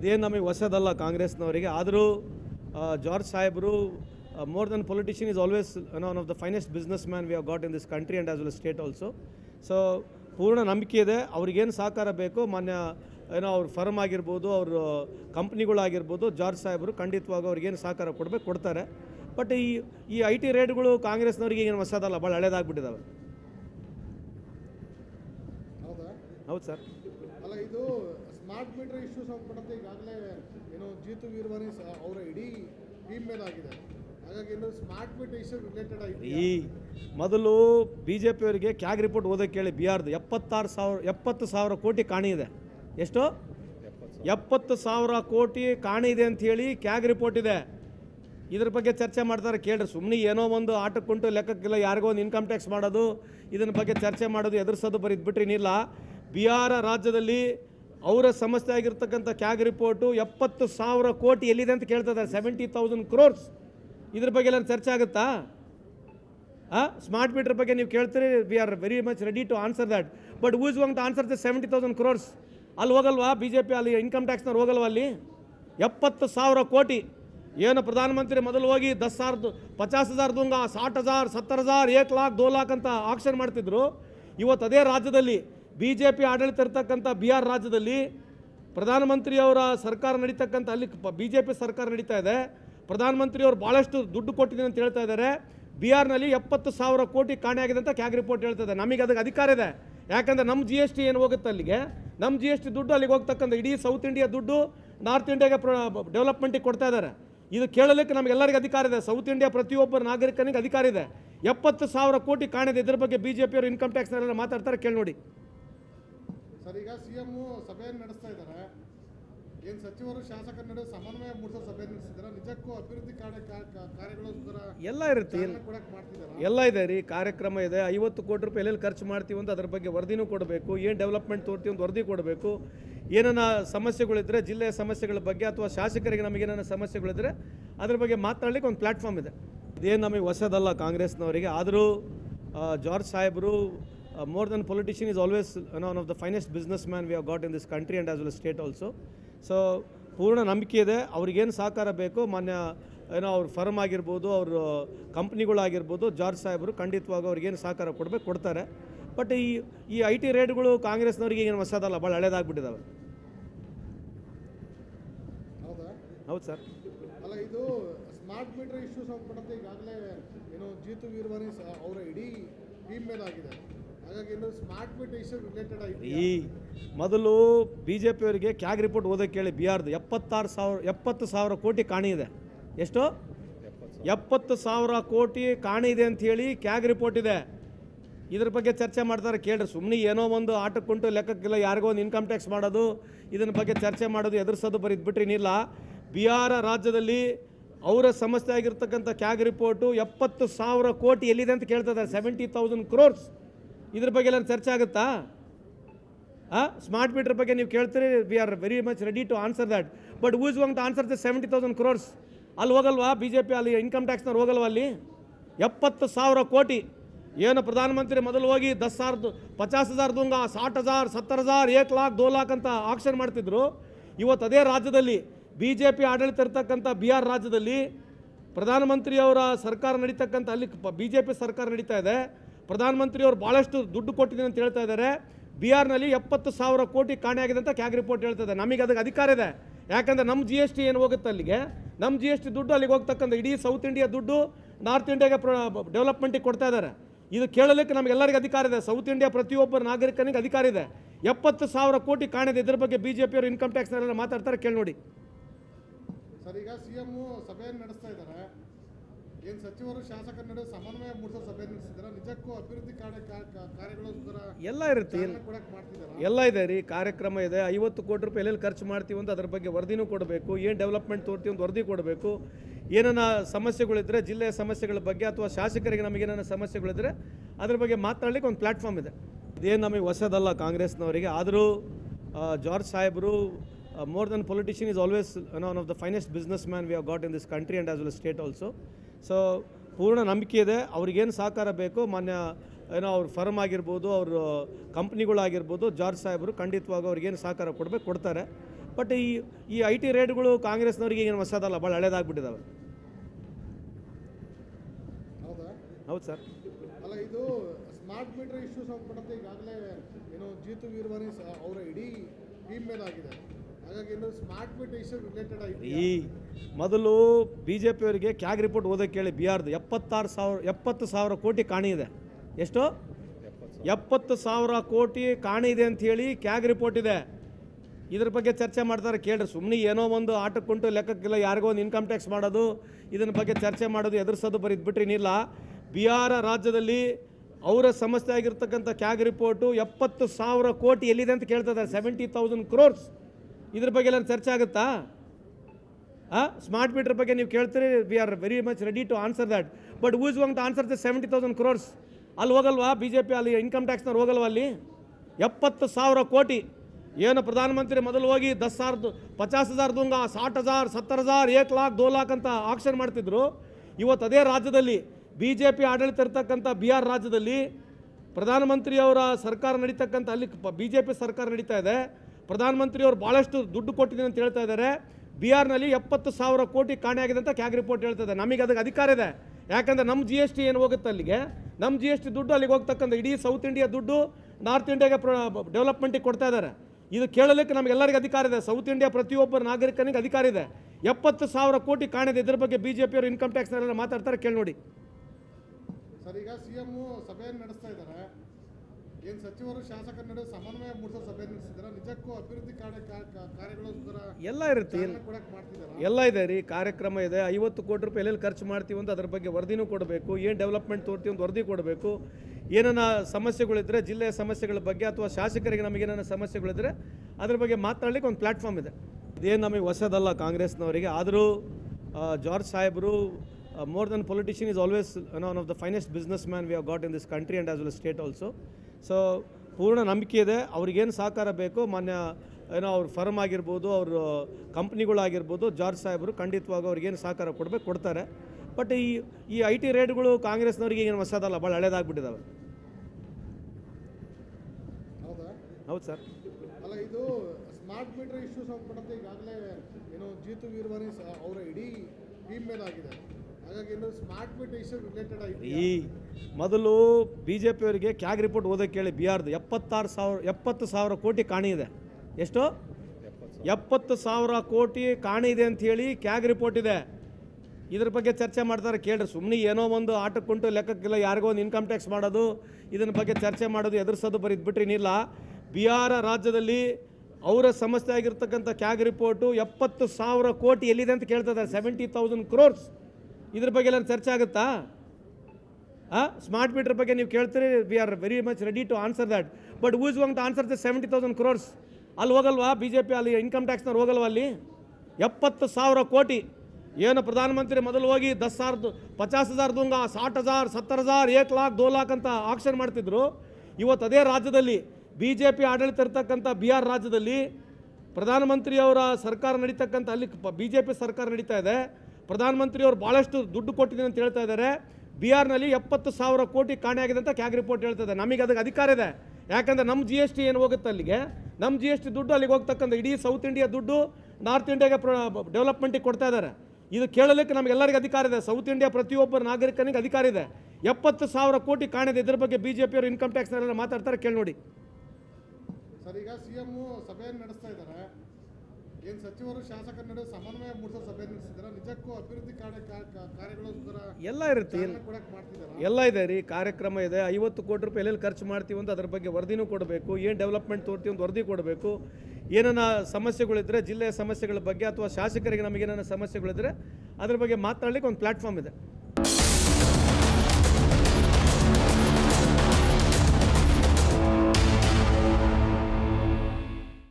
ಇದೇನು ನಮಗೆ ಹೊಸದಲ್ಲ ಕಾಂಗ್ರೆಸ್ನವರಿಗೆ. ಆದರೂ ಜಾರ್ಜ್ ಸಾಹೇಬರು more than politician is always one of the finest business man we have got in this country and as well state also so ಪೂರ್ಣ ನಂಬಿಕೆ ಇದೆ. ಅವ್ರಿಗೇನು ಸಹಕಾರ ಬೇಕು ಮಾನ್ಯ ಏನೋ ಅವ್ರ ಫರ್ಮ್ ಆಗಿರ್ಬೋದು ಅವ್ರ ಕಂಪ್ನಿಗಳಾಗಿರ್ಬೋದು ಜಾರ್ಜ್ ಸಾಹೇಬರು ಖಂಡಿತವಾಗಿ ಅವ್ರಿಗೇನು ಸಹಕಾರ ಕೊಡಬೇಕು ಕೊಡ್ತಾರೆ. ಬಟ್ ಈ ಈ ಐ ಟಿ ರೇಟ್ಗಳು ಕಾಂಗ್ರೆಸ್ನವ್ರಿಗೆ ಏನು ಹೊಸದಲ್ಲ ಭಾಳ ಹಳೇದಾಗ್ಬಿಟ್ಟಿದ್ದಾವೆ ಹೌದಾ? ಹೌದು ಸರ್. ಅಲ್ಲ ಇದು ಸ್ಮಾರ್ಟ್ ಮೀಟರ್ ಇಶ್ಯೂ ಆಗ್ಬಿಡುತ್ತೆ ಈಗಾಗಲೇ ಏನು ಜೀತು ವೀರ್ವಾನಿ ಅವರ ಇಡೀ ಟೀಮ್ ಮೇಲೆ ಆಗಿದೆ. ಹಾಗಾಗಿ ಏನು ಸ್ಮಾರ್ಟ್ ಮೀಟರ್ ಇಶ್ಯೂ ರಿಲೇಟೆಡ್ ಆಗಿದೆ ಮೊದಲು ಬಿ ಜೆ ಪಿಯವರಿಗೆ ಕ್ಯಾಗ್ ರಿಪೋರ್ಟ್ ಓದೋಕೆ ಕೇಳಿ ಬಿಹಾರ್ದು ಎಪ್ಪತ್ತಾರು ಸಾವಿರ, ಎಪ್ಪತ್ತು ಸಾವಿರ ಕೋಟಿ ಕಾಣಿ ಇದೆ. ಎಷ್ಟು? ಎಪ್ಪತ್ತು ಸಾವಿರ ಕೋಟಿ ಕಾಣಿ ಇದೆ ಅಂತ ಹೇಳಿ ಕ್ಯಾಗ್ ರಿಪೋರ್ಟ್ ಇದೆ. ಇದ್ರ ಬಗ್ಗೆ ಚರ್ಚೆ ಮಾಡ್ತಾರೆ, ಕೇಳ್ರಿ. ಸುಮ್ಮನೆ ಏನೋ ಒಂದು ಆಟಕ್ಕುಂಟು ಲೆಕ್ಕಕ್ಕಿಲ್ಲ, ಯಾರಿಗೋ ಒಂದು ಇನ್ಕಮ್ ಟ್ಯಾಕ್ಸ್ ಮಾಡೋದು, ಇದನ್ನ ಬಗ್ಗೆ ಚರ್ಚೆ ಮಾಡೋದು, ಎದುರಿಸೋದು ಬರೀ ಬಿಟ್ರಿನಿಲ್ಲ ಬಿಹಾರ ರಾಜ್ಯದಲ್ಲಿ ಅವರ ಸಮಸ್ಯೆ ಆಗಿರ್ತಕ್ಕಂಥ ಕ್ಯಾಗ್ ರಿಪೋರ್ಟು ಎಪ್ಪತ್ತು ಸಾವಿರ ಕೋಟಿ ಎಲ್ಲಿದೆ ಅಂತ ಕೇಳ್ತಾ ಇದ್ದಾರೆ ಸೆವೆಂಟಿ ತೌಸಂಡ್ ಕ್ರೋರ್ಸ್ ಇದ್ರ ಬಗ್ಗೆ ಎಲ್ಲ ಚರ್ಚೆ ಆಗುತ್ತಾ? ಸ್ಮಾರ್ಟ್ ಮೀಟರ್ ಬಗ್ಗೆ ನೀವು ಕೇಳ್ತೀರಿ we are very much ready to answer that but who's to answer the seventy thousand crores ಅಲ್ಲಿ ಹೋಗಲ್ವಾ? ಬಿ ಜೆ ಪಿ ಅಲ್ಲಿ ಇನ್ಕಮ್ ಟ್ಯಾಕ್ಸ್ನವ್ರು ಹೋಗಲ್ವಾ ಅಲ್ಲಿ? ಎಪ್ಪತ್ತು ಸಾವಿರ ಕೋಟಿ. ಏನು ಪ್ರಧಾನಮಂತ್ರಿ ಮೊದಲು ಹೋಗಿ ದಸ್ ಸಾವಿರದ ಪಚಾಸ್ ಹಜಾರ್ ದುಂಗ, ಸಾಟ್ ಹಜಾರ್, ಸತ್ತರ್ ಹಜಾರ್, ಏಕ್ ಲಾಕ್ ದೋ ಲಾಕ್ ಅಂತ ಆಕ್ಷನ್ ಮಾಡ್ತಿದ್ರು. ಇವತ್ತು ಅದೇ ರಾಜ್ಯದಲ್ಲಿ ಬಿ ಜೆ ಪಿ ಆಡಳಿತ ಇರ್ತಕ್ಕಂಥ ಆರ್ ರಾಜ್ಯದಲ್ಲಿ ಪ್ರಧಾನಮಂತ್ರಿಯವರ ಸರ್ಕಾರ ನಡೀತಕ್ಕಂಥ ಅಲ್ಲಿ ಬಿ ಜೆ ಪಿ ಸರ್ಕಾರ ನಡೀತಾ ಇದೆ. ಪ್ರಧಾನಮಂತ್ರಿಯವರು ಭಾಳಷ್ಟು ದುಡ್ಡು ಕೊಟ್ಟಿದ್ದೀನಿ ಅಂತ ಹೇಳ್ತಾ ಇದ್ದಾರೆ. ಬಿಹಾರ್ನಲ್ಲಿ ಎಪ್ಪತ್ತು ಸಾವಿರ ಕೋಟಿ ಕಾಣೆಯಾಗಿದೆ ಅಂತ ಕ್ಯಾಗ್ ರಿಪೋರ್ಟ್ ಹೇಳ್ತಾ ಇದೆ ನಮಗೆ ಅದಕ್ಕೆ ಅಧಿಕಾರ ಇದೆ. ಯಾಕಂದರೆ ನಮ್ಮ ಜಿ ಎಸ್ ಟಿ ಏನು ಹೋಗುತ್ತೆ ಅಲ್ಲಿಗೆ? ನಮ್ಮ ಜಿ ಎಸ್ ಟಿ ದುಡ್ಡು ಅಲ್ಲಿಗೆ ಹೋಗ್ತಕ್ಕಂಥ ಇಡೀ ಸೌತ್ ಇಂಡಿಯಾ ದುಡ್ಡು ನಾರ್ತ್ ಇಂಡಿಯಾಗೆ ಡೆವಲಪ್ಮೆಂಟಿಗೆ ಕೊಡ್ತಾ ಇದ್ದಾರೆ. ಇದು ಕೇಳಲಿಕ್ಕೆ ನಮಗೆಲ್ಲರಿಗೂ ಅಧಿಕಾರ ಇದೆ. ಸೌತ್ ಇಂಡಿಯಾ ಪ್ರತಿಯೊಬ್ಬ ನಾಗರಿಕನಿಗೆ ಅಧಿಕಾರ ಇದೆ. ಎಪ್ಪತ್ತು ಸಾವಿರ ಕೋಟಿ ಕಾಣಿದೆ ಇದ್ರ ಬಗ್ಗೆ ಬಿ ಜೆ ಪಿಯವರು ಇನ್ಕಮ್ ಟ್ಯಾಕ್ಸ್ನಲ್ಲೆಲ್ಲ ಮಾತಾಡ್ತಾರೆ. ಕೇಳಿ ನೋಡಿ. ಸರ್ ಈಗ ಸಿ ಎಂ ಸಭೆಯನ್ನು ನಡೆಸ್ತಾ ಇದ್ದಾರೆ ಏನು ಸಚಿವರು ಶಾಸಕರ ನಡುವೆ ಸಮನ್ವಯ ಮೂಡಿಸೋ ಸಭೆ ನಡೆಸಿದ್ದಾರೆ ನಿಜಕ್ಕೂ ಅಭಿವೃದ್ಧಿ ಕಾರ್ಯ ಕಾರ್ಯಗಳು ಎಲ್ಲ ಇರುತ್ತೆ. ಎಲ್ಲ ಇದೆ ರೀ. ಕಾರ್ಯಕ್ರಮ ಇದೆ. ಐವತ್ತು ಕೋಟಿ ರೂಪಾಯಿ ಎಲ್ಲೆಲ್ಲಿ ಖರ್ಚು ಮಾಡ್ತೀವಿ ಅಂತ ಅದ್ರ ಬಗ್ಗೆ ವರದಿನೂ ಕೊಡಬೇಕು. ಏನು ಡೆವಲಪ್ಮೆಂಟ್ ತೋರ್ತೀವಿ ಅಂತ ವರದಿ ಕೊಡಬೇಕು. ಏನಾನ ಸಮಸ್ಯೆಗಳಿದ್ರೆ ಜಿಲ್ಲೆಯ ಸಮಸ್ಯೆಗಳ ಬಗ್ಗೆ ಅಥವಾ ಶಾಸಕರಿಗೆ ನಮಗೆ ಏನಾನ ಸಮಸ್ಯೆಗಳಿದ್ರೆ ಅದ್ರ ಬಗ್ಗೆ ಮಾತಾಡ್ಲಿಕ್ಕೆ ಒಂದು ಪ್ಲ್ಯಾಟ್ಫಾರ್ಮ್ ಇದೆ. ಇದೇನು ನಮಗೆ ಹೊಸದಲ್ಲ ಕಾಂಗ್ರೆಸ್ನವರಿಗೆ. ಆದರೂ ಜಾರ್ಜ್ ಸಾಹೇಬರು more than always you know, one of the finest business we have got in this country and as well as state also. So ಪೂರ್ಣ ನಂಬಿಕೆ ಇದೆ. ಅವ್ರಿಗೇನು ಸಹಕಾರ ಬೇಕು ಮಾನ್ಯ ಏನೋ ಅವ್ರ ಫರ್ಮ್ ಆಗಿರ್ಬೋದು ಅವ್ರ ಕಂಪ್ನಿಗಳಾಗಿರ್ಬೋದು ಜಾರ್ಜ್ ಸಾಹೇಬರು ಖಂಡಿತವಾಗಿ ಅವ್ರಿಗೇನು ಸಹಕಾರ ಕೊಡಬೇಕು ಕೊಡ್ತಾರೆ. ಬಟ್ ಈ ಈ ಐ ಟಿ ರೇಟ್ಗಳು ಕಾಂಗ್ರೆಸ್ನವರಿಗೆ ಏನು ಹೊಸದಲ್ಲ ಭಾಳ ಹಳೇದಾಗ್ಬಿಟ್ಟಿದ್ದಾವೆ ಹೌದಾ? ಹೌದು ಸರ್. ಅಲ್ಲ ಇದು ಸ್ಮಾರ್ಟ್ ಮೀಟರ್ ಇಶ್ಯೂ ಸಂಬಂಧಪಟ್ಟಂತೆ ಈಗಾಗಲೇ ಏನು ಜೀತು ವೀರ್ವಾನಿ ಅವರ ಇಡೀ ಟೀಮ್ ಮೇಲೆ ಈ ಮೊದಲು ಬಿ ಜೆ ಪಿಯವರಿಗೆ ಕ್ಯಾಗ್ ರಿಪೋರ್ಟ್ ಓದೋಕ್ಕೆ ಕೇಳಿ, ಬಿಹಾರ್ದು ಎಪ್ಪತ್ತಾರು ಸಾವಿರ, ಎಪ್ಪತ್ತು ಸಾವಿರ ಕೋಟಿ ಕಾಣಿ ಇದೆ. ಎಷ್ಟು? ಎಪ್ಪತ್ತು ಸಾವಿರ ಕೋಟಿ ಕಾಣಿ ಇದೆ ಅಂತ ಹೇಳಿ ಕ್ಯಾಗ್ ರಿಪೋರ್ಟ್ ಇದೆ. ಇದ್ರ ಬಗ್ಗೆ ಚರ್ಚೆ ಮಾಡ್ತಾರೆ, ಕೇಳ್ರಿ. ಸುಮ್ಮನೆ ಏನೋ ಒಂದು ಆಟಕ್ಕುಂಟು ಲೆಕ್ಕಕ್ಕಿಲ್ಲ, ಯಾರಿಗೋ ಒಂದು ಇನ್ಕಮ್ ಟ್ಯಾಕ್ಸ್ ಮಾಡೋದು, ಇದನ್ನ ಬಗ್ಗೆ ಚರ್ಚೆ ಮಾಡೋದು, ಎದುರಿಸೋದು ಬರೀ ಬಿಟ್ರಿನಿಲ್ಲ ಬಿಹಾರ ರಾಜ್ಯದಲ್ಲಿ ಅವರ ಸಮಸ್ಯೆ ಆಗಿರ್ತಕ್ಕಂಥ ಕ್ಯಾಗ್ ರಿಪೋರ್ಟು ಎಪ್ಪತ್ತು ಸಾವಿರ ಕೋಟಿ ಎಲ್ಲಿದೆ ಅಂತ ಕೇಳ್ತಾ ಇದ್ದಾರೆ. ಸೆವೆಂಟಿ ತೌಸಂಡ್ ಕ್ರೋರ್ಸ್ ಇದ್ರ ಬಗ್ಗೆ ಎಲ್ಲ ಚರ್ಚೆ ಆಗುತ್ತಾ? ಸ್ಮಾರ್ಟ್ ಮೀಟರ್ ಬಗ್ಗೆ ನೀವು ಕೇಳ್ತೀರಿ we are very much ready to answer that but who's to answer the seventy thousand crores ಅಲ್ಲಿ ಹೋಗಲ್ವಾ? ಬಿ ಜೆ ಪಿ ಅಲ್ಲಿ ಇನ್ಕಮ್ ಟ್ಯಾಕ್ಸ್ನವ್ರು ಹೋಗಲ್ವಾ ಅಲ್ಲಿ? ಎಪ್ಪತ್ತು ಸಾವಿರ ಕೋಟಿ. ಏನು ಪ್ರಧಾನಮಂತ್ರಿ ಮೊದಲು ಹೋಗಿ ದಸ್ ಸಾವಿರದ ಪಚಾಸ್ ಹಜಾರ್ ದುಂಗ, ಸಾಟ್ ಹಜಾರ್, ಸತ್ತರ್ ಹಜಾರ್, ಏಕ್ ಲಾಕ್, ದೋ ಲಾಕ್ ಅಂತ ಆಕ್ಷನ್ ಮಾಡ್ತಿದ್ರು. ಇವತ್ತು ಅದೇ ರಾಜ್ಯದಲ್ಲಿ ಬಿ ಜೆ ಪಿ ಆಡಳಿತ ಇರ್ತಕ್ಕಂಥ ಬಿಹಾರ್ ರಾಜ್ಯದಲ್ಲಿ ಪ್ರಧಾನಮಂತ್ರಿಯವರ ಸರ್ಕಾರ ನಡೀತಕ್ಕಂಥ ಅಲ್ಲಿ ಬಿ ಜೆ ಪಿ ಸರ್ಕಾರ ನಡೀತಾ ಇದೆ. ಪ್ರಧಾನಮಂತ್ರಿಯವರು ಭಾಳಷ್ಟು ದುಡ್ಡು ಕೊಟ್ಟಿದ್ದೀನಿ ಅಂತ ಹೇಳ್ತಾ ಇದ್ದಾರೆ. ಬಿಹಾರ್ನಲ್ಲಿ ಎಪ್ಪತ್ತು ಸಾವಿರ ಕೋಟಿ ಕಾಣೆಯಾಗಿದೆ ಅಂತ ಕ್ಯಾಗ್ ರಿಪೋರ್ಟ್ ಹೇಳ್ತಾ ಇದೆ ನಮಗೆ ಅದಕ್ಕೆ ಅಧಿಕಾರ ಇದೆ. ಯಾಕಂದರೆ ನಮ್ಮ ಜಿ ಎಸ್ ಟಿ ಏನು ಹೋಗುತ್ತೆ ಅಲ್ಲಿಗೆ? ನಮ್ಮ ಜಿ ಎಸ್ ಟಿ ದುಡ್ಡು ಅಲ್ಲಿಗೆ ಹೋಗ್ತಕ್ಕಂಥ ಇಡೀ ಸೌತ್ ಇಂಡಿಯಾ ದುಡ್ಡು ನಾರ್ತ್ ಇಂಡಿಯಾಗೆ ಡೆವಲಪ್ಮೆಂಟಿಗೆ ಕೊಡ್ತಾ ಇದ್ದಾರೆ. ಇದು ಕೇಳಲಿಕ್ಕೆ ನಮಗೆಲ್ಲರಿಗೂ ಅಧಿಕಾರ ಇದೆ. ಸೌತ್ ಇಂಡಿಯಾ ಪ್ರತಿಯೊಬ್ಬ ನಾಗರಿಕನಿಗೆ ಅಧಿಕಾರ ಇದೆ. ಎಪ್ಪತ್ತು ಸಾವಿರ ಕೋಟಿ ಕಾಣಿದೆ ಇದ್ರ ಬಗ್ಗೆ ಬಿ ಜೆ ಪಿಯವರು ಇನ್ಕಮ್ ಟ್ಯಾಕ್ಸ್ನಲ್ಲೆಲ್ಲ ಮಾತಾಡ್ತಾರೆ. ಕೇಳಿ ನೋಡಿ. ಸರ್, ಈಗ ಸಿ ಎಂ ಸಭೆಯನ್ನು ನಡೆಸ್ತಾ ಇದ್ದಾರೆ. ಏನು ಸಚಿವರು ಶಾಸಕರ ನಡುವೆ ಸಮನ್ವಯ ಮೂಡಿಸೋ ಸಭೆ ನಡೆಸಿದ್ರ? ನಿಜಕ್ಕೂ ಅಭಿವೃದ್ಧಿ ಕಾರ್ಯ ಕಾ- ಕಾ- ಎಲ್ಲ ಇರುತ್ತೆ. ಎಲ್ಲ ಇದೆ ರೀ. ಕಾರ್ಯಕ್ರಮ ಇದೆ. ಐವತ್ತು ಕೋಟಿ ರೂಪಾಯಿ ಎಲ್ಲೆಲ್ಲಿ ಖರ್ಚು ಮಾಡ್ತೀವಿ ಅಂತ ಅದ್ರ ಬಗ್ಗೆ ವರದಿನೂ ಕೊಡಬೇಕು. ಏನು ಡೆವಲಪ್ಮೆಂಟ್ ತೋರ್ತೀವಿ ಅಂತ ವರದಿ ಕೊಡಬೇಕು. ಏನಾನ ಸಮಸ್ಯೆಗಳಿದ್ರೆ ಜಿಲ್ಲೆಯ ಸಮಸ್ಯೆಗಳ ಬಗ್ಗೆ ಅಥವಾ ಶಾಸಕರಿಗೆ ನಮಗೇನ ಸಮಸ್ಯೆಗಳಿದ್ರೆ ಅದ್ರ ಬಗ್ಗೆ ಮಾತಾಡ್ಲಿಕ್ಕೆ ಒಂದು ಪ್ಲ್ಯಾಟ್ಫಾರ್ಮ್ ಇದೆ. ಇದೇನು ನಮಗೆ ಹೊಸದಲ್ಲ ಕಾಂಗ್ರೆಸ್ನವರಿಗೆ. ಆದರೂ ಜಾರ್ಜ್ ಸಾಹೇಬರು more than politician is always one of the finest businessman we have got in this country and as well state also so ಪೂರ್ಣ ನಂಬಿಕೆ ಇದೆ. ಅವ್ರಿಗೇನು ಸಹಕಾರ ಬೇಕು ಮಾನ್ಯ ಏನೋ ಅವ್ರ ಫರ್ಮ್ ಆಗಿರ್ಬೋದು ಅವ್ರ ಕಂಪ್ನಿಗಳಾಗಿರ್ಬೋದು ಜಾರ್ಜ್ ಸಾಹೇಬರು ಖಂಡಿತವಾಗಿ ಅವ್ರಿಗೇನು ಸಹಕಾರ ಕೊಡಬೇಕು ಕೊಡ್ತಾರೆ. ಬಟ್ ಈ ಈ ಐ ಟಿ ರೇಟ್ಗಳು ಕಾಂಗ್ರೆಸ್ನವ್ರಿಗೆ ಏನು ಹೊಸದಲ್ಲ ಭಾಳ ಹಳೇದಾಗ್ಬಿಟ್ಟಿದ್ದಾವೆ ಹೌದಾ? ಹೌದು ಸರ್. ಅಲ್ಲ ಇದು ಸ್ಮಾರ್ಟ್ ಮೀಟರ್ ಇಶ್ಯೂ ಸಂಬಂಧಪಟ್ಟಂತೆ ಈಗಾಗಲೇ ಏನೋ ಜೀತು ವೀರ್ವಾನಿ ಅವರ ಇಡೀ ಟೀಮ್ ಮೇಲೆ ಆಗಿದೆ ಈ ಮೊದಲು ಬಿ ಜೆ ಪಿಯವರಿಗೆ ಕ್ಯಾಗ್ ರಿಪೋರ್ಟ್ ಓದೋಕ್ಕೆ ಕೇಳಿ ಬಿಹಾರ್ದು ಎಪ್ಪತ್ತಾರು ಸಾವಿರ, ಎಪ್ಪತ್ತು ಸಾವಿರ ಕೋಟಿ ಕಾಣಿ ಇದೆ. ಎಷ್ಟು? ಎಪ್ಪತ್ತು ಸಾವಿರ ಕೋಟಿ ಕಾಣಿ ಇದೆ ಅಂತ ಹೇಳಿ ಕ್ಯಾಗ್ ರಿಪೋರ್ಟ್ ಇದೆ. ಇದ್ರ ಬಗ್ಗೆ ಚರ್ಚೆ ಮಾಡ್ತಾರೆ, ಕೇಳ್ರಿ. ಸುಮ್ಮನೆ ಏನೋ ಒಂದು ಆಟಕ್ಕುಂಟು ಲೆಕ್ಕಕ್ಕಿಲ್ಲ, ಯಾರಿಗೋ ಒಂದು ಇನ್ಕಮ್ ಟ್ಯಾಕ್ಸ್ ಮಾಡೋದು, ಇದನ್ನ ಬಗ್ಗೆ ಚರ್ಚೆ ಮಾಡೋದು ಎದುರಿಸೋದು ಬರೀ ಬಿಟ್ರಿನಿಲ್ಲ ಬಿಹಾರ ರಾಜ್ಯದಲ್ಲಿ ಅವರ ಸಮಸ್ಯೆ ಆಗಿರ್ತಕ್ಕಂಥ ಕ್ಯಾಗ್ ರಿಪೋರ್ಟು ಎಪ್ಪತ್ತು ಸಾವಿರ ಕೋಟಿ ಎಲ್ಲಿದೆ ಅಂತ ಕೇಳ್ತಾ ಇದ್ದಾರೆ. ಸೆವೆಂಟಿ ತೌಸಂಡ್ ಕ್ರೋರ್ಸ್ ಇದ್ರ ಬಗ್ಗೆ ಎಲ್ಲ ಚರ್ಚೆ ಆಗುತ್ತಾ? ಸ್ಮಾರ್ಟ್ ಮೀಟರ್ ಬಗ್ಗೆ ನೀವು ಕೇಳ್ತೀರಿ we are very much ready to answer that but who's to answer the seventy thousand crores ಅಲ್ಲಿ ಹೋಗಲ್ವಾ? ಬಿ ಜೆ ಪಿ ಅಲ್ಲಿ ಇನ್ಕಮ್ ಟ್ಯಾಕ್ಸ್ನವ್ರು ಹೋಗಲ್ವಾ ಅಲ್ಲಿ? ಎಪ್ಪತ್ತು ಸಾವಿರ ಕೋಟಿ. ಏನು ಪ್ರಧಾನಮಂತ್ರಿ ಮೊದಲು ಹೋಗಿ ದಸ್ ಸಾವಿರದ ಪಚಾಸ್ ಹಜಾರ್ ದುಂಗ, ಸಾಟ್ ಹಜಾರ್, ಸತ್ತರ್ ಹಜಾರ್, ಏಕ್ ಲಾಕ್, ದೋ ಲಾಕ್ ಅಂತ ಆಕ್ಷನ್ ಮಾಡ್ತಿದ್ರು. ಇವತ್ತು ಅದೇ ರಾಜ್ಯದಲ್ಲಿ ಬಿ ಜೆ ಪಿ ಆಡಳಿತ ಇರ್ತಕ್ಕಂಥ ಬಿಹಾರ್ ರಾಜ್ಯದಲ್ಲಿ ಪ್ರಧಾನಮಂತ್ರಿಯವರ ಸರ್ಕಾರ ನಡೀತಕ್ಕಂಥ ಅಲ್ಲಿ ಬಿ ಜೆ ಪಿ ಸರ್ಕಾರ ನಡೀತಾ ಇದೆ. ಪ್ರಧಾನಮಂತ್ರಿಯವರು ಭಾಳಷ್ಟು ದುಡ್ಡು ಕೊಟ್ಟಿದ್ದೀನಿ ಅಂತ ಹೇಳ್ತಾ ಇದ್ದಾರೆ. ಬಿಹಾರ್ನಲ್ಲಿ ಎಪ್ಪತ್ತು ಸಾವಿರ ಕೋಟಿ ಕಾಣೆಯಾಗಿದೆ ಅಂತ ಕ್ಯಾಗ್ ರಿಪೋರ್ಟ್ ಹೇಳ್ತಾ ಇದೆ ನಮಗೆ ಅದಕ್ಕೆ ಅಧಿಕಾರ ಇದೆ. ಯಾಕಂದರೆ ನಮ್ಮ ಜಿ ಎಸ್ ಟಿ ಏನು ಹೋಗುತ್ತೆ ಅಲ್ಲಿಗೆ? ನಮ್ಮ ಜಿ ಎಸ್ ಟಿ ದುಡ್ಡು ಅಲ್ಲಿಗೆ ಹೋಗ್ತಕ್ಕಂಥ ಇಡೀ ಸೌತ್ ಇಂಡಿಯಾ ದುಡ್ಡು ನಾರ್ತ್ ಇಂಡಿಯಾಗೆ ಡೆವಲಪ್ಮೆಂಟಿಗೆ ಕೊಡ್ತಾ ಇದ್ದಾರೆ. ಇದು ಕೇಳಲಿಕ್ಕೆ ನಮಗೆಲ್ಲರಿಗೂ ಅಧಿಕಾರ ಇದೆ. ಸೌತ್ ಇಂಡಿಯಾ ಪ್ರತಿಯೊಬ್ಬ ನಾಗರಿಕನಿಗೆ ಅಧಿಕಾರ ಇದೆ. ಎಪ್ಪತ್ತು ಸಾವಿರ ಕೋಟಿ ಕಾಣಿದೆ ಇದ್ರ ಬಗ್ಗೆ ಬಿ ಜೆ ಪಿಯವರು ಇನ್ಕಮ್ ಟ್ಯಾಕ್ಸ್ನಲ್ಲೆಲ್ಲ ಮಾತಾಡ್ತಾರೆ. ಕೇಳಿ ನೋಡಿ. ಸರ್, ಈಗ ಸಿ ಎಂ ಸಭೆಯನ್ನು ನಡೆಸ್ತಾ ಇದ್ದಾರೆ. ಏನು ಸಚಿವರು ಶಾಸಕರ ನಡುವೆ ಸಮನ್ವಯ ಮೂಡಿಸೋ ಸಭೆ ನಡೆಸಿದ್ರ? ನಿಜಕ್ಕೂ ಅಭಿವೃದ್ಧಿ ಕಾರ್ಯ ಕಾ- ಕಾ- ಎಲ್ಲ ಇರುತ್ತೆ. ಎಲ್ಲ ಇದೆ ರೀ. ಕಾರ್ಯಕ್ರಮ ಇದೆ. ಐವತ್ತು ಕೋಟಿ ರೂಪಾಯಿ ಎಲ್ಲೆಲ್ಲಿ ಖರ್ಚು ಮಾಡ್ತೀವಿ ಅಂತ ಅದ್ರ ಬಗ್ಗೆ ವರದಿನೂ ಕೊಡಬೇಕು. ಏನು ಡೆವಲಪ್ಮೆಂಟ್ ತೋರ್ತೀವಿ ಅಂತ ವರದಿ ಕೊಡಬೇಕು. ಏನಾನ ಸಮಸ್ಯೆಗಳಿದ್ರೆ ಜಿಲ್ಲೆಯ ಸಮಸ್ಯೆಗಳ ಬಗ್ಗೆ ಅಥವಾ ಶಾಸಕರಿಗೆ ನಮಗೆ ಏನಾನ ಸಮಸ್ಯೆಗಳಿದ್ರೆ ಅದ್ರ ಬಗ್ಗೆ ಮಾತಾಡ್ಲಿಕ್ಕೆ ಒಂದು ಪ್ಲ್ಯಾಟ್ಫಾರ್ಮ್ ಇದೆ. ಇದೇನು ನಮಗೆ ಹೊಸದಲ್ಲ ಕಾಂಗ್ರೆಸ್ನವರಿಗೆ. ಆದರೂ ಜಾರ್ಜ್ ಸಾಹೇಬರು more than politician is always one of the finest businessman we have got in this country and as well state also so ಪೂರ್ಣ ನಂಬಿಕೆ ಇದೆ. ಅವ್ರಿಗೇನು ಸಹಕಾರ ಬೇಕು ಮಾನ್ಯ ಏನೋ ಅವ್ರ ಫರ್ಮ್ ಆಗಿರ್ಬೋದು ಅವ್ರ ಕಂಪ್ನಿಗಳಾಗಿರ್ಬೋದು ಜಾರ್ಜ್ ಸಾಹೇಬರು ಖಂಡಿತವಾಗಿ ಅವ್ರಿಗೇನು ಸಹಕಾರ ಕೊಡಬೇಕು ಕೊಡ್ತಾರೆ. ಬಟ್ ಈ ಈ ಐ ಟಿ ರೇಟ್ಗಳು ಕಾಂಗ್ರೆಸ್ನವ್ರಿಗೆ ಏನು ಹೊಸದಲ್ಲ ಭಾಳ ಹಳೇದಾಗ್ಬಿಟ್ಟಿದ್ದಾವೆ ಹೌದಾ? ಹೌದು ಸರ್. ಅಲ್ಲ ಇದು ಸ್ಮಾರ್ಟ್ ಮೀಟರ್ ಇಶ್ಯೂಸ್ ಆಗ್ಬಿಡುತ್ತೆ. ಈಗಾಗಲೇ ಏನೋ ಜೀತು ವೀರ್ವಾನಿ ಅವರ ಇಡೀ ಟೀಮ್ ಮೇಲೆ ಆಗಿದೆ ಈ ಮೊದಲು ಬಿ ಜೆ ಪಿಯವರಿಗೆ ಕ್ಯಾಗ್ ರಿಪೋರ್ಟ್ ಓದೋಕ್ಕೆ ಕೇಳಿ, ಬಿಹಾರ್ದು ಎಪ್ಪತ್ತಾರು ಸಾವಿರ, ಎಪ್ಪತ್ತು ಸಾವಿರ ಕೋಟಿ ಕಾಣಿ ಇದೆ. ಎಷ್ಟು? ಎಪ್ಪತ್ತು ಸಾವಿರ ಕೋಟಿ ಕಾಣಿ ಇದೆ ಅಂತ ಹೇಳಿ ಕ್ಯಾಗ್ ರಿಪೋರ್ಟ್ ಇದೆ. ಇದ್ರ ಬಗ್ಗೆ ಚರ್ಚೆ ಮಾಡ್ತಾರೆ, ಕೇಳ್ರಿ. ಸುಮ್ಮನೆ ಏನೋ ಒಂದು ಆಟಕ್ಕುಂಟು ಲೆಕ್ಕಕ್ಕಿಲ್ಲ, ಯಾರಿಗೋ ಒಂದು ಇನ್ಕಮ್ ಟ್ಯಾಕ್ಸ್ ಮಾಡೋದು, ಇದನ್ನ ಬಗ್ಗೆ ಚರ್ಚೆ ಮಾಡೋದು, ಎದುರಿಸೋದು ಬರೀ ಬಿಟ್ರಿನಿಲ್ಲ ಬಿಹಾರ ರಾಜ್ಯದಲ್ಲಿ ಅವರ ಸಮಸ್ಯೆ ಆಗಿರ್ತಕ್ಕಂಥ ಕ್ಯಾಗ್ ರಿಪೋರ್ಟು ಎಪ್ಪತ್ತು ಸಾವಿರ ಕೋಟಿ ಎಲ್ಲಿದೆ ಅಂತ ಕೇಳ್ತಾ ಇದ್ದಾರೆ. ಸೆವೆಂಟಿ ತೌಸಂಡ್ ಕ್ರೋರ್ಸ್ ಇದ್ರ ಬಗ್ಗೆ ಎಲ್ಲ ಚರ್ಚೆ ಆಗುತ್ತಾ? ಸ್ಮಾರ್ಟ್ ಮೀಟರ್ ಬಗ್ಗೆ ನೀವು ಕೇಳ್ತೀರಿ we are very much ready to answer that but who's to answer the seventy thousand crores ಅಲ್ಲಿ ಹೋಗಲ್ವಾ? ಬಿ ಜೆ ಪಿ ಅಲ್ಲಿ ಇನ್ಕಮ್ ಟ್ಯಾಕ್ಸ್ನವ್ರು ಹೋಗಲ್ವಾ ಅಲ್ಲಿ? ಎಪ್ಪತ್ತು ಸಾವಿರ ಕೋಟಿ. ಏನು ಪ್ರಧಾನಮಂತ್ರಿ ಮೊದಲು ಹೋಗಿ ದಸ್ ಸಾವಿರದ ಪಚಾಸ್ ಹಜಾರ್ ದುಂಗ, ಸಾಟ್ ಹಜಾರ್, ಸತ್ತರ್ ಹಜಾರ್, ಏಕ್ ಲಾಕ್, ದೋ ಲಾಕ್ ಅಂತ ಆಕ್ಷನ್ ಮಾಡ್ತಿದ್ರು. ಇವತ್ತು ಅದೇ ರಾಜ್ಯದಲ್ಲಿ ಬಿ ಜೆ ಪಿ ಆಡಳಿತ ಇರ್ತಕ್ಕಂಥ ಬಿಹಾರ್ ರಾಜ್ಯದಲ್ಲಿ ಪ್ರಧಾನಮಂತ್ರಿಯವರ ಸರ್ಕಾರ ನಡೀತಕ್ಕಂಥ ಅಲ್ಲಿ ಬಿ ಜೆ ಪಿ ಸರ್ಕಾರ ನಡೀತಾ ಇದೆ. ಪ್ರಧಾನಮಂತ್ರಿಯವರು ಭಾಳಷ್ಟು ದುಡ್ಡು ಕೊಟ್ಟಿದ್ದೀನಿ ಅಂತ ಹೇಳ್ತಾ ಇದ್ದಾರೆ. ಬಿಹಾರ್ನಲ್ಲಿ ಎಪ್ಪತ್ತು ಸಾವಿರ ಕೋಟಿ ಕಾಣೆಯಾಗಿದೆ ಅಂತ ಕ್ಯಾಗ್ ರಿಪೋರ್ಟ್ ಹೇಳ್ತಾ ಇದೆ ನಮಗೆ ಅದಕ್ಕೆ ಅಧಿಕಾರ ಇದೆ. ಯಾಕಂದರೆ ನಮ್ಮ ಜಿ ಎಸ್ ಟಿ ಏನು ಹೋಗುತ್ತೆ ಅಲ್ಲಿಗೆ? ನಮ್ಮ ಜಿ ಎಸ್ ಟಿ ದುಡ್ಡು ಅಲ್ಲಿಗೆ ಹೋಗ್ತಕ್ಕಂಥ ಇಡೀ ಸೌತ್ ಇಂಡಿಯಾ ದುಡ್ಡು ನಾರ್ತ್ ಇಂಡಿಯಾಗೆ ಡೆವಲಪ್ಮೆಂಟಿಗೆ ಕೊಡ್ತಾ ಇದ್ದಾರೆ. ಇದು ಕೇಳಲಿಕ್ಕೆ ನಮಗೆಲ್ಲರಿಗೂ ಅಧಿಕಾರ ಇದೆ. ಸೌತ್ ಇಂಡಿಯಾ ಪ್ರತಿಯೊಬ್ಬ ನಾಗರಿಕನಿಗೆ ಅಧಿಕಾರ ಇದೆ. ಎಪ್ಪತ್ತು ಸಾವಿರ ಕೋಟಿ ಕಾಣಿದೆ ಇದ್ರ ಬಗ್ಗೆ ಬಿ ಜೆ ಪಿಯವರು ಇನ್ಕಮ್ ಟ್ಯಾಕ್ಸ್ನೆಲ್ಲ ಮಾತಾಡ್ತಾರೆ. ಕೇಳಿ ನೋಡಿ. ಸರ್, ಈಗ ಸಿ ಎಂ ಸಭೆಯನ್ನು ನಡೆಸ್ತಾ ಇದ್ದಾರೆ. ಏನು ಸಚಿವರು ಶಾಸಕರ ನಡುವೆ ಸಮನ್ವಯ ಮೂಡಿಸೋ ಸಭೆ ನಡೆಸಿದ್ರ? ನಿಜಕ್ಕೂ ಅಭಿವೃದ್ಧಿ ಕಾರ್ಯ ಕಾರ್ಯಗಳು ಎಲ್ಲ ಇರುತ್ತೆ. ಎಲ್ಲ ಇದೆ ರೀ. ಕಾರ್ಯಕ್ರಮ ಇದೆ. ಐವತ್ತು ಕೋಟಿ ರೂಪಾಯಿ ಎಲ್ಲೆಲ್ಲಿ ಖರ್ಚು ಮಾಡ್ತೀವಿ ಅಂತ ಅದ್ರ ಬಗ್ಗೆ ವರದಿನೂ ಕೊಡಬೇಕು. ಏನು ಡೆವಲಪ್ಮೆಂಟ್ ತೋರ್ತೀವಿ ಅಂತ ವರದಿ ಕೊಡಬೇಕು. ಏನೇನ ಸಮಸ್ಯೆಗಳಿದ್ರೆ ಜಿಲ್ಲೆಯ ಸಮಸ್ಯೆಗಳ ಬಗ್ಗೆ ಅಥವಾ ಶಾಸಕರಿಗೆ ನಮಗೇನ ಸಮಸ್ಯೆಗಳಿದ್ರೆ ಅದ್ರ ಬಗ್ಗೆ ಮಾತಾಡ್ಲಿಕ್ಕೆ ಒಂದು ಪ್ಲ್ಯಾಟ್ಫಾರ್ಮ್ ಇದೆ.